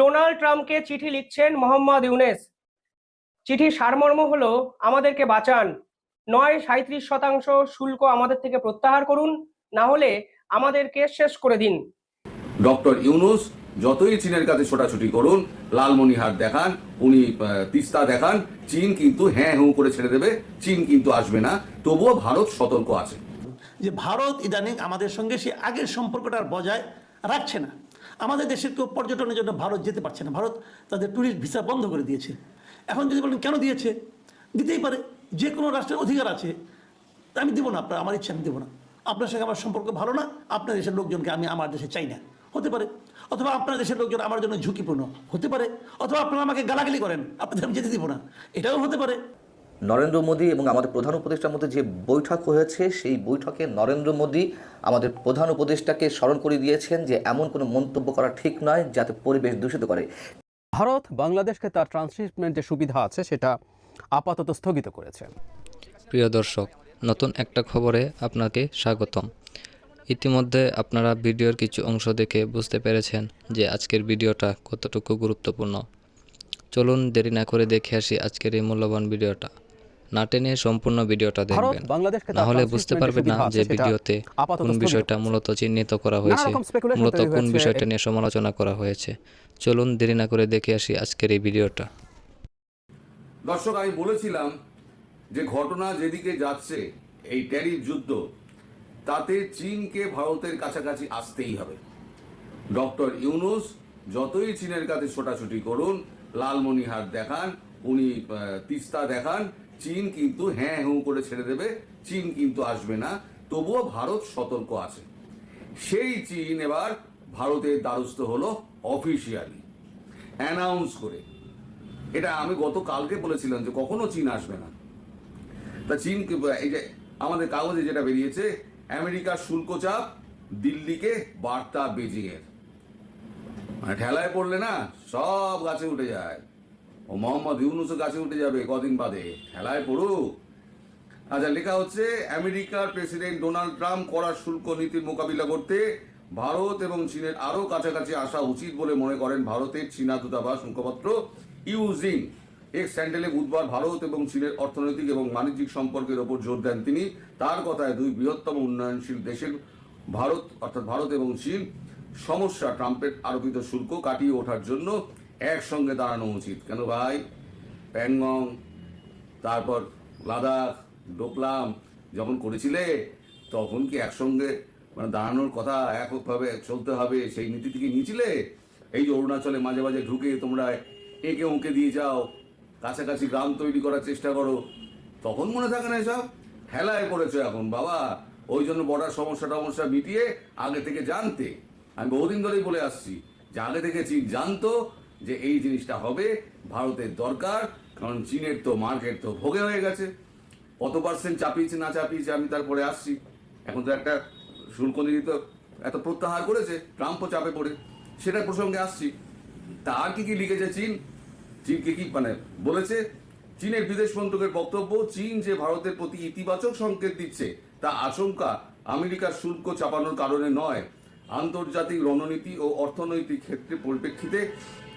Donald ট্রাম্পকে চিঠি লিখছেন মোহাম্মদ ইউনেস। চিঠির সারমর্ম হলো আমাদেরকে বাঁচান। নয় সাঁত্রিশ শতাংশ শুল্ক আমাদের থেকে প্রত্যাহার করুন না হলে আমাদেরকে শেষ করে দিন। ডক্টর ইউনুস যতই চীনের কাছে ছোটাছুটি করুন লালমনিহাট দেখান উনি তিস্তা দেখান চীন কিন্তু হ্যাঁ হুঁ করে ছেড়ে দেবে চীন কিন্তু আসবে না তবুও ভারত সতর্ক আছে। যে ভারত ইদানিং আমাদের সঙ্গে সে আগের সম্পর্কটা আর বজায় রাখছে না। আমাদের দেশের কেউ পর্যটনের জন্য ভারত যেতে পারছে না। ভারত তাদের ট্যুরিস্ট ভিসা বন্ধ করে দিয়েছে। এখন যদি বলেন, কেন দিয়েছে? দিতেই পারে। যে কোনো রাষ্ট্রের অধিকার আছে। আমি দেবো না আপনার, আমার ইচ্ছা, আমি দেবো না। আপনার সঙ্গে আমার সম্পর্ক ভালো না, আপনার দেশের লোকজনকে আমি আমার দেশে চাই না। হতে পারে। অথবা আপনার দেশের লোকজন আমার জন্য ঝুঁকিপূর্ণ। হতে পারে। অথবা আপনারা আমাকে গালাগালি করেন, আপনাদের আমি যেতে দিব না। এটাও হতে পারে। নরেন্দ্র মোদী এবং আমাদের প্রধান উপদেষ্টার মধ্যে যে বৈঠক হয়েছে সেই বৈঠকে নরেন্দ্র মোদী আমাদের প্রধান উপদেষ্টাকে স্মরণ করে দিয়েছেন যে এমন কোনো মন্তব্য করা ঠিক নয় যাতে পরিবেশ দূষিত করে। ভারত বাংলাদেশকে তার ট্রান্সশিপমেন্টের সুবিধা আছে সেটা আপাতত স্থগিত করেছে। প্রিয় দর্শক নতুন একটা খবরে আপনাকে স্বাগতম। ইতিমধ্যে আপনারা ভিডিওর কিছু অংশ দেখে বুঝতে পেরেছেন যে আজকের ভিডিওটা কতটুকু গুরুত্বপূর্ণ। চলুন দেরি না করে দেখে আসি আজকের এই মূল্যবান ভিডিওটা। না টেনে সম্পূর্ণ ভিডিওটা দেখবেন। না হলে বুঝতে পারবেন না যে ভিডিওতে কোন বিষয়টা মূলত চিহ্নিত করা হয়েছে মূলত কোন বিষয়টা নিয়ে সমালোচনা করা হয়েছে। চলুন দেরি না করে দেখে আসি আজকের এই ভিডিওটা। দর্শক আমি বলেছিলাম যে ঘটনা যেদিকে যাচ্ছে এই ট্যারিফ যুদ্ধ তাতে চীনকে ভারতের কাছাকাছি আসতেই হবে। ডক্টর ইউনুস যতই চীনের কাছে ছোটাছুটি করুন লালমনিহাট দেখান উনি আহ, তিস্তা দেখান চীন কিন্তু হ্যাঁ হুঁ করে ছেড়ে দেবে, চীন কিন্তু আসবে না, তবুও ভারত সতর্ক আছে। সেই চীন এবার ভারতের দ্বারস্থ হলো অফিসিয়ালি অ্যানাউন্স করে। এটা আমি গতকালকে বলেছিলাম যে কখনো চীন আসবে না। তা চীন এই যে আমাদের কাগজে যেটা বেরিয়েছে, আমেরিকার শুল্ক চাপ দিল্লিকে বার্তা বেজিংয়ের। মানে ঠেলায় পড়লে না সব গাছে উঠে যায়। ও মোহাম্মদ ইউনুসও গাছে উঠে যাবে কদিন বাদে। খেলায় পড়ুক। আচ্ছা লেখা হচ্ছে, আমেরিকার প্রেসিডেন্ট ডোনাল্ড ট্রাম্প কড়া শুল্ক নীতির মোকাবিলা করতে ভারত এবং চীনের আরও কাছাকাছি আসা উচিত বলে মনে করেন ভারতের চীনা দূতাবাস মুখপাত্র ইউজিং এক্স স্যান্ডেলে বুধবার ভারত এবং চীনের অর্থনৈতিক এবং বাণিজ্যিক সম্পর্কের ওপর জোর দেন তিনি। তার কথায় দুই বৃহত্তম উন্নয়নশীল দেশের ভারত, অর্থাৎ ভারত এবং চীন সমস্যা ট্রাম্পের আরোপিত শুল্ক কাটিয়ে ওঠার জন্য একসঙ্গে দাঁড়ানো উচিত। কেন ভাই? প্যাংগং তারপর লাদাখ, ডোকলাম যখন করেছিলে, তখন কি একসঙ্গে মানে দাঁড়ানোর কথা এককভাবে চলতে হবে সেই নীতি থেকে নিয়েছিলে? এই যে অরুণাচলে মাঝে মাঝে ঢুকে তোমরা এঁকে ওঁকে দিয়ে যাও, কাছাকাছি গ্রাম তৈরি করার চেষ্টা করো, তখন মনে থাকে না এসব? হেলায় পড়েছো এখন বাবা। ওই জন্য বর্ডার সমস্যা টমস্যা মিটিয়ে আগে থেকে জানতে। আমি বহুদিন ধরেই বলে আসছি, যে আগে থেকে জানতো যে এই জিনিসটা হবে ভারতের দরকার, কারণ চীনের তো মার্কেট তো ভোগে হয়ে গেছে। কত পার্সেন্ট চাপিয়েছে, না চাপিয়েছে, আমি তারপরে আসছি। এখন তো একটা শুল্ক নীতি তো এত প্রত্যাহার করেছে ট্রাম্পও চাপে পড়ে। সেটার প্রসঙ্গে আসছি। তা আর কি কি লিখেছে চীন? চীনকে কি মানে বলেছে? চীনের বিদেশ মন্ত্রকের বক্তব্য, চীন যে ভারতের প্রতি ইতিবাচক সংকেত দিচ্ছে, তা আশঙ্কা আমেরিকার শুল্ক চাপানোর কারণে নয়। আন্তর্জাতিক রণনীতি ও অর্থনৈতিক ক্ষেত্রে পরিপ্রেক্ষিতে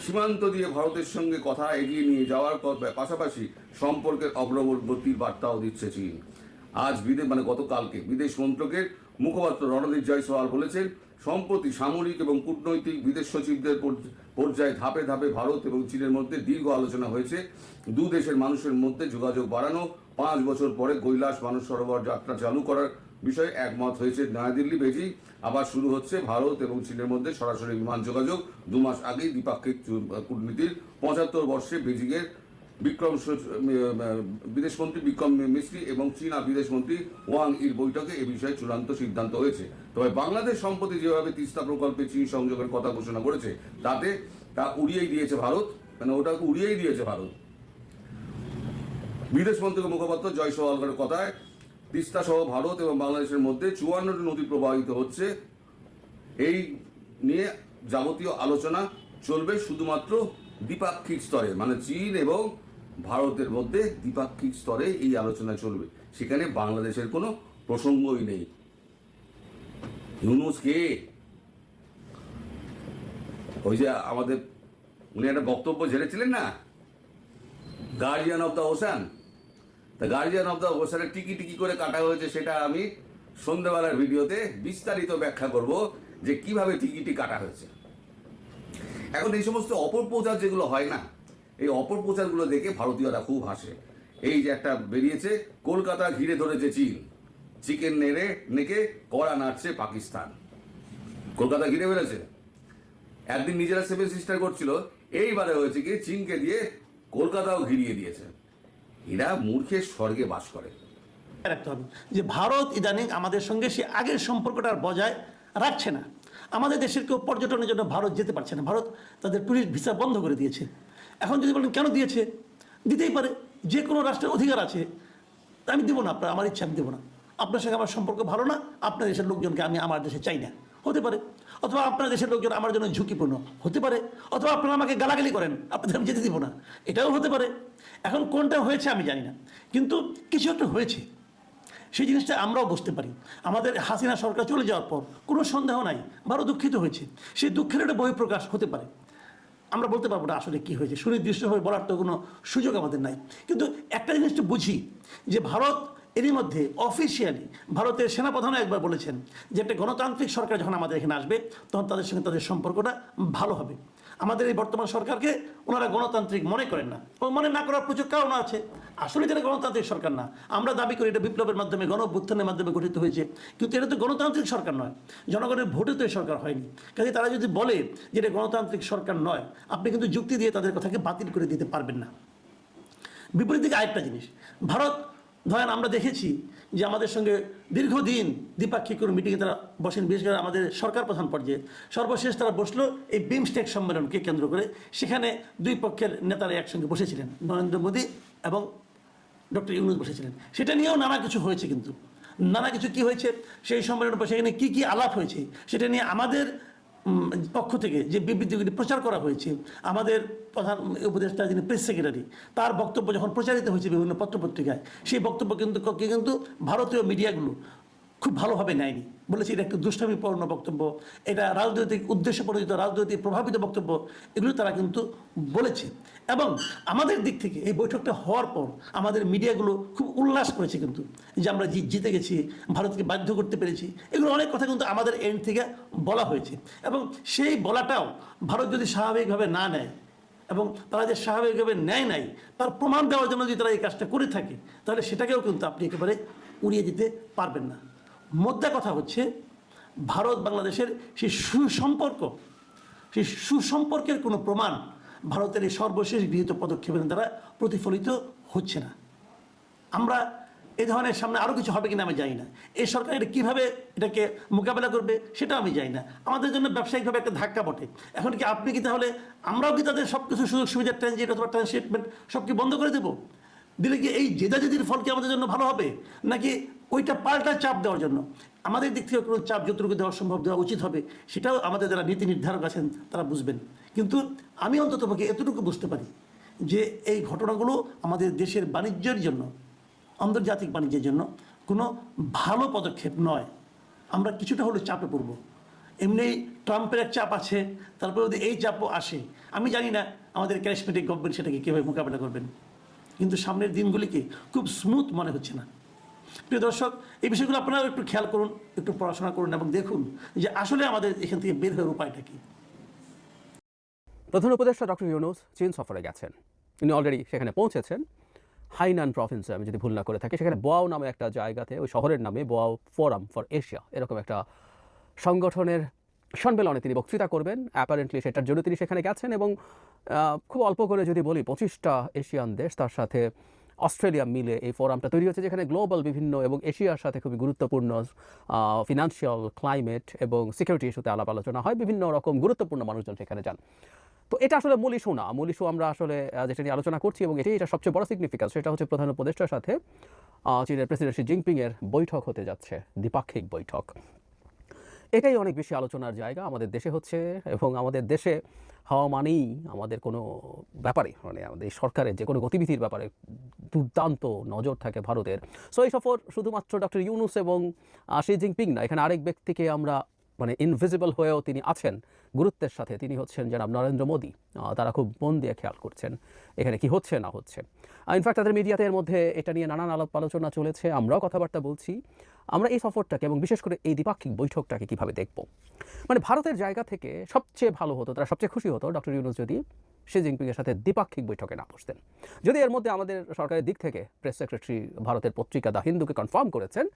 সীমান্ত দিয়ে ভারতের সঙ্গে কথা এগিয়ে নিয়ে যাওয়ার পাশাপাশি সম্পর্কের অগ্রগতির বার্তাও দিচ্ছে চীন। আজ বিদেশ মানে গতকালকে বিদেশ মন্ত্রকের মুখপাত্র রণদীপ জয়সওয়াল বলেছেন, সম্প্রতি সামরিক এবং কূটনৈতিক বিদেশ সচিবদের পর্য- পর্যায়ে ধাপে ধাপে ভারত এবং চীনের মধ্যে দীর্ঘ আলোচনা হয়েছে। দু দেশের মানুষের মধ্যে যোগাযোগ বাড়ানো, পাঁচ বছর পরে কৈলাস মানস সরোবর যাত্রা চালু করার বিষয়ে একমত হয়েছে। নয়াদিল্লি বেজিং আবার শুরু হচ্ছে ভারত এবং চীনের মধ্যে সরাসরি বিমান যোগাযোগ। দু মাস আগেই দ্বিপাক্ষিক কূটনীতির পঁচাত্তর বর্ষে বেজিংয়ের বিক্রম বিদেশমন্ত্রী বিক্রম মিস্ত্রি এবং চীনা বিদেশমন্ত্রী ওয়াং ইর বৈঠকে এ বিষয়ে চূড়ান্ত সিদ্ধান্ত হয়েছে। তবে বাংলাদেশ সম্প্রতি যেভাবে তিস্তা প্রকল্পে চীন সংযোগের কথা ঘোষণা করেছে, তাতে তা উড়িয়েই দিয়েছে ভারত মানে ওটা উড়িয়েই দিয়েছে ভারত। বিদেশ মন্ত্রকের মুখপাত্র জয় সোহালকারের কথায় তিস্তা সহ ভারত এবং বাংলাদেশের মধ্যে চুয়ান্নটি নদী প্রবাহিত হচ্ছে। এই নিয়ে যাবতীয় আলোচনা চলবে শুধুমাত্র দ্বিপাক্ষিক স্তরে মানে চীন এবং ভারতের মধ্যে দ্বিপাক্ষিক স্তরে এই আলোচনা চলবে। সেখানে বাংলাদেশের কোনো প্রসঙ্গই নেই। ইউনুস কে? ওই যে আমাদের উনি একটা বক্তব্য ঝেড়েছিলেন না? গার্জিয়ান অফ দ্য ওশান তা গার্জিয়ান অফ দ্য ওশানের টিকি টিকি করে কাটা হয়েছে সেটা আমি সন্ধ্যাবেলার ভিডিওতে বিস্তারিত ব্যাখ্যা করব যে কীভাবে টিকিটি কাটা হয়েছে। এখন এই সমস্ত অপপ্রচার যেগুলো হয় না, এই অপপ্রচারগুলো দেখে ভারতীয়রা খুব হাসে। এই যে একটা বেরিয়েছে, কলকাতা ঘিরে ধরেছে চীন। চিকেন নেড়ে নেকে কড়া নাড়ছে পাকিস্তান। কলকাতা ঘিরে ফেলেছে। একদিন নিজেরা সেভেন সিস্টার করছিল, এইবারে হয়েছে কি, চীনকে দিয়ে কলকাতাও ঘিরিয়ে দিয়েছে। এরা মূর্খের স্বর্গে বাস করে। রাখতে হবে যে ভারত ইদানিং আমাদের সঙ্গে সে আগের সম্পর্কটা বজায় রাখছে না। আমাদের দেশের কেউ পর্যটনের জন্য ভারত যেতে পারছে না। ভারত তাদের ট্যুরিস্ট ভিসা বন্ধ করে দিয়েছে। এখন যদি বলেন কেন দিয়েছে? দিতেই পারে। যে কোনো রাষ্ট্রের অধিকার আছে। আমি দেবো না আপনার, আমার ইচ্ছা, আমি দেবো না। আপনার সঙ্গে আমার সম্পর্ক ভালো না, আপনার দেশের লোকজনকে আমি আমার দেশে চাই না। হতে পারে। অথবা আপনার দেশের লোকজন আমার জন্য ঝুঁকিপূর্ণ। হতে পারে। অথবা আপনারা আমাকে গালাগালি করেন, আপনাদের আমি যেতে দিব না। এটাও হতে পারে। এখন কোনটা হয়েছে আমি জানি না। কিন্তু কিছু একটা হয়েছে। সেই জিনিসটা আমরাও বুঝতে পারি। আমাদের হাসিনা সরকার চলে যাওয়ার পর কোনো সন্দেহ নাই ভারত দুঃখিত হয়েছে। সেই দুঃখের একটা বহিঃপ্রকাশ হতে পারে। আমরা বলতে পারব না আসলে কি হয়েছে। সুনির্দিষ্টভাবে বলার তো কোনো সুযোগ আমাদের নাই। কিন্তু একটা জিনিস তো বুঝি, যে ভারত এরই মধ্যে অফিসিয়ালি ভারতের সেনাপ্রধানও একবার বলেছেন, যে একটা গণতান্ত্রিক সরকার যখন আমাদের এখানে আসবে, তখন তাদের সঙ্গে তাদের সম্পর্কটা ভালো হবে। আমাদের এই বর্তমান সরকারকে ওনারা গণতান্ত্রিক মনে করেন না। ও মনে না করার প্রচুর কারণ আছে। আসলে এটা গণতান্ত্রিক সরকার না। আমরা দাবি করি এটা বিপ্লবের মাধ্যমে, গণ অভ্যুত্থানের মাধ্যমে গঠিত হয়েছে। কিন্তু এটা তো গণতান্ত্রিক সরকার নয়। জনগণের ভোটে তো এই সরকার হয়নি। কাজে তারা যদি বলে যে এটা গণতান্ত্রিক সরকার নয়, আপনি কিন্তু যুক্তি দিয়ে তাদের কথাকে বাতিল করে দিতে পারবেন না। বিপরীত দিকে আরেকটা জিনিস। ভারত ধরেন আমরা দেখেছি যে আমাদের সঙ্গে দীর্ঘদিন দ্বিপাক্ষিক কোনো মিটিংয়ে তারা বসেন, বিশেষ করে আমাদের সরকার প্রধান পর্যায়ে। সর্বশেষ তারা বসল এই বিমস্টেক সম্মেলনকে কেন্দ্র করে। সেখানে দুই পক্ষের নেতারা একসঙ্গে বসেছিলেন, নরেন্দ্র মোদী এবং ডক্টর ইউনুস বসেছিলেন। সেটা নিয়েও নানা কিছু হয়েছে কিন্তু। নানা কিছু কি হয়েছে? সেই সম্মেলনের পর সেখানে কী কী আলাপ হয়েছে? সেটা নিয়ে আমাদের পক্ষ থেকে যে বিবৃতিগুলি প্রচার করা হয়েছে, আমাদের প্রধান উপদেষ্টা যিনি প্রেস সেক্রেটারি, তার বক্তব্য যখন প্রচারিত হয়েছে বিভিন্ন পত্রপত্রিকায়, সেই বক্তব্য কিন্তু কিন্তু ভারতীয় মিডিয়াগুলো খুব ভালোভাবে নেয়নি। বলেছে, এটা একটু দুষ্টামিপূর্ণ বক্তব্য। এটা রাজনৈতিক উদ্দেশ্য প্রণোদিত রাজনৈতিক প্রভাবিত বক্তব্য। এগুলো তারা কিন্তু বলেছে। এবং আমাদের দিক থেকে এই বৈঠকটা হওয়ার পর আমাদের মিডিয়াগুলো খুব উল্লাস করেছে কিন্তু, যে আমরা জিতে গেছি, ভারতকে বাধ্য করতে পেরেছি। এগুলো অনেক কথা কিন্তু আমাদের এন্ড থেকে বলা হয়েছে। এবং সেই বলাটাও ভারত যদি স্বাভাবিকভাবে না নেয় এবং তারা যে স্বাভাবিকভাবে নেয় নাই, তার প্রমাণ দেওয়ার জন্য যদি তারা এই কাজটা করে থাকে, তাহলে সেটাকেও কিন্তু আপনি একেবারে উড়িয়ে দিতে পারবেন না। মোদ্দা কথা হচ্ছে ভারত বাংলাদেশের সেই সুসম্পর্ক, সেই সুসম্পর্কের কোনো প্রমাণ ভারতের এই সর্বশেষ গৃহীত পদক্ষেপের দ্বারা প্রতিফলিত হচ্ছে না। আমরা এ ধরনের সামনে আরও কিছু হবে কিনা আমি জানি না। এই সরকার এটা কীভাবে এটাকে মোকাবেলা করবে সেটা আমি জানি না। আমাদের জন্য ব্যবসায়িকভাবে একটা ধাক্কা বটে। এখন কি আপনি কি তাহলে আমরাও কি তাদের সব কিছু সুযোগ সুবিধা ট্রানজিট অথবা ট্রান্সশিপমেন্ট সব কি বন্ধ করে দেবো? দিলে কি এই জেদাজেদির ফল কি আমাদের জন্য ভালো হবে? নাকি ওইটা পাল্টা চাপ দেওয়ার জন্য। আমাদের দিক থেকে কোনো চাপ যতটুকু দেওয়া সম্ভব দেওয়া উচিত হবে, সেটাও আমাদের যারা নীতি নির্ধারক আছেন তারা বুঝবেন। কিন্তু আমি অন্তত পক্ষে এতটুকু বুঝতে পারি যে এই ঘটনাগুলো আমাদের দেশের বাণিজ্যের জন্য, আন্তর্জাতিক বাণিজ্যের জন্য কোনো ভালো পদক্ষেপ নয়। আমরা কিছুটা হলেও চাপে পড়ব। এমনি ট্রাম্পের এক চাপ আছে, তারপরে যদি এই চাপও আসে, আমি জানি না আমাদের ক্যারিসমেটিক গভর্নমেন্ট সেটাকে কীভাবে মোকাবেলা করবেন। কিন্তু সামনের দিনগুলিকে খুব স্মুথ মনে হচ্ছে না। প্রিয় দর্শক, এই বিষয়গুলো আপনারা একটু খেয়াল করুন, একটু পড়াশোনা করুন এবং দেখুন যে আসলে আমাদের এখান থেকে বের হওয়ার উপায়টা কী। প্রধান উপদেষ্টা ডক্টর ইউনুস চীন সফরে গেছেন। তিনি অলরেডি সেখানে পৌঁছেছেন। হাইনান প্রভিন্সে আমি যদি ভুল না করে থাকি, সেখানে বোয়াও নামে একটা জায়গাতে, ওই শহরের নামে বোয়াও ফোরাম ফর এশিয়া এরকম একটা সংগঠনের সম্মেলনে তিনি বক্তৃতা করবেন। অ্যাপারেন্টলি সেটার জন্য তিনি সেখানে গেছেন এবং খুব অল্প করে যদি বলি, পঁচিশটা এশিয়ান দেশ তার সাথে অস্ট্রেলিয়া মিলে এই ফোরামটা তৈরি হচ্ছে যেখানে গ্লোবাল বিভিন্ন এবং এশিয়ার সাথে খুবই গুরুত্বপূর্ণ ফিনান্সিয়াল ক্লাইমেট এবং সিকিউরিটি ইস্যুতে আলাপ আলোচনা হয়, বিভিন্ন রকম গুরুত্বপূর্ণ মানুষজন সেখানে যান। তো এটা আসলে মূল ইস্যু না। মূল ইস্যু আমরা আসলে যেটা নিয়ে আলোচনা করছি এবং এটাই এটা সবচেয়ে বড় সিগনিফিকেন্স সেটা হচ্ছে প্রধান উপদেষ্টার সাথে চীনের প্রেসিডেন্ট শি জিনপিংয়ের বৈঠক হতে যাচ্ছে, দ্বিপাক্ষিক বৈঠক। এটাই অনেক বেশি আলোচনার জায়গা আমাদের দেশে হচ্ছে এবং আমাদের দেশে হওয়া মানেই আমাদের কোনো ব্যাপারে মানে আমাদের সরকারের যে কোনো গতিবিধির ব্যাপারে দুর্দান্ত নজর থাকে ভারতের। সো এই সফর শুধুমাত্র ডক্টর ইউনুস এবং শি জিনপিং না, এখানে আরেক ব্যক্তিকে আমরা মানে ইনভিজিবল হয়েও তিনি আছেন। গুরুত্বের সাথে তিনি হচ্ছেন জনাব নরেন্দ্র মোদী। তারা খুব মন দিয়ে খেয়াল করছেন এখানে কি হচ্ছে না হচ্ছে। ইনফ্যাক্ট তাদের মিডিয়াতে এর মধ্যে এটা নিয়ে নানান আলাপ আলোচনা চলেছে। আমরাও কথাবার্তা বলছি। আমরা এই সফরটাকে এবং বিশেষ করে এই দ্বিপাক্ষিক বৈঠকটাকে কীভাবে দেখব? মানে ভারতের জায়গা থেকে সবচেয়ে ভালো হতো, তারা সবচেয়ে খুশি হতো ডক্টর ইউনুস যদি শি জিনপিংয়ের সাথে দ্বিপাক্ষিক বৈঠকে না বসতেন। যদি এর মধ্যে আমাদের সরকারের দিক থেকে প্রেস সেক্রেটারি ভারতের পত্রিকা দা হিন্দুকে কনফার্ম করেছেন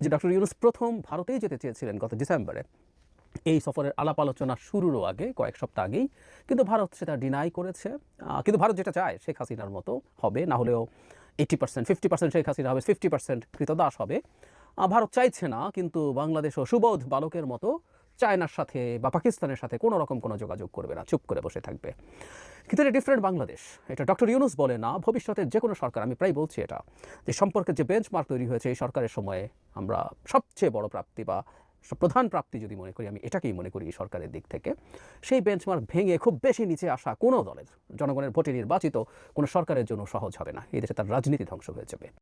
যে ডক্টর ইউনুস প্রথম ভারতেই যেতে চেয়েছিলেন গত ডিসেম্বরে। এই সফরের আলাপ আলোচনা শুরুরও আগে, কয়েক সপ্তাহ আগেই। কিন্তু ভারত সেটা ডিনাই করেছে। কিন্তু ভারত যেটা চায়, শেখ হাসিনার মতো হবে। না হলেও eighty percent fifty percent Sheikh Hasina হবে ফিফটি পার্সেন্ট কৃতদাস হবে। ভারত চাইছে না, কিন্তু বাংলাদেশও সুবোধ বালকের মতো চায়নার সাথে বা পাকিস্তানের সাথে কোনো রকম কোনো যোগাযোগ করবে না, চুপ করে বসে থাকবে। কিন্তু এটা ডিফারেন্ট বাংলাদেশ। এটা ডক্টর ইউনুস বলে না ভবিষ্যতের যে কোনো সরকার, আমি প্রায় বলছি এটা, যে সম্পর্কের যে বেঞ্চমার্ক তৈরি হয়েছে এই সরকারের সময়ে আমরা সবচেয়ে বড় প্রাপ্তি বা প্রধান প্রাপ্তি যদি মনে করি, আমি এটাকেই মনে করি এই সরকারের দিক থেকে, সেই বেঞ্চমার্ক ভেঙে খুব বেশি নিচে আসা কোনো দলের, জনগণের ভোটে নির্বাচিত কোনো সরকারের জন্য সহজ হবে না। এই দেশে তার রাজনীতি ধ্বংস হয়ে যাবে।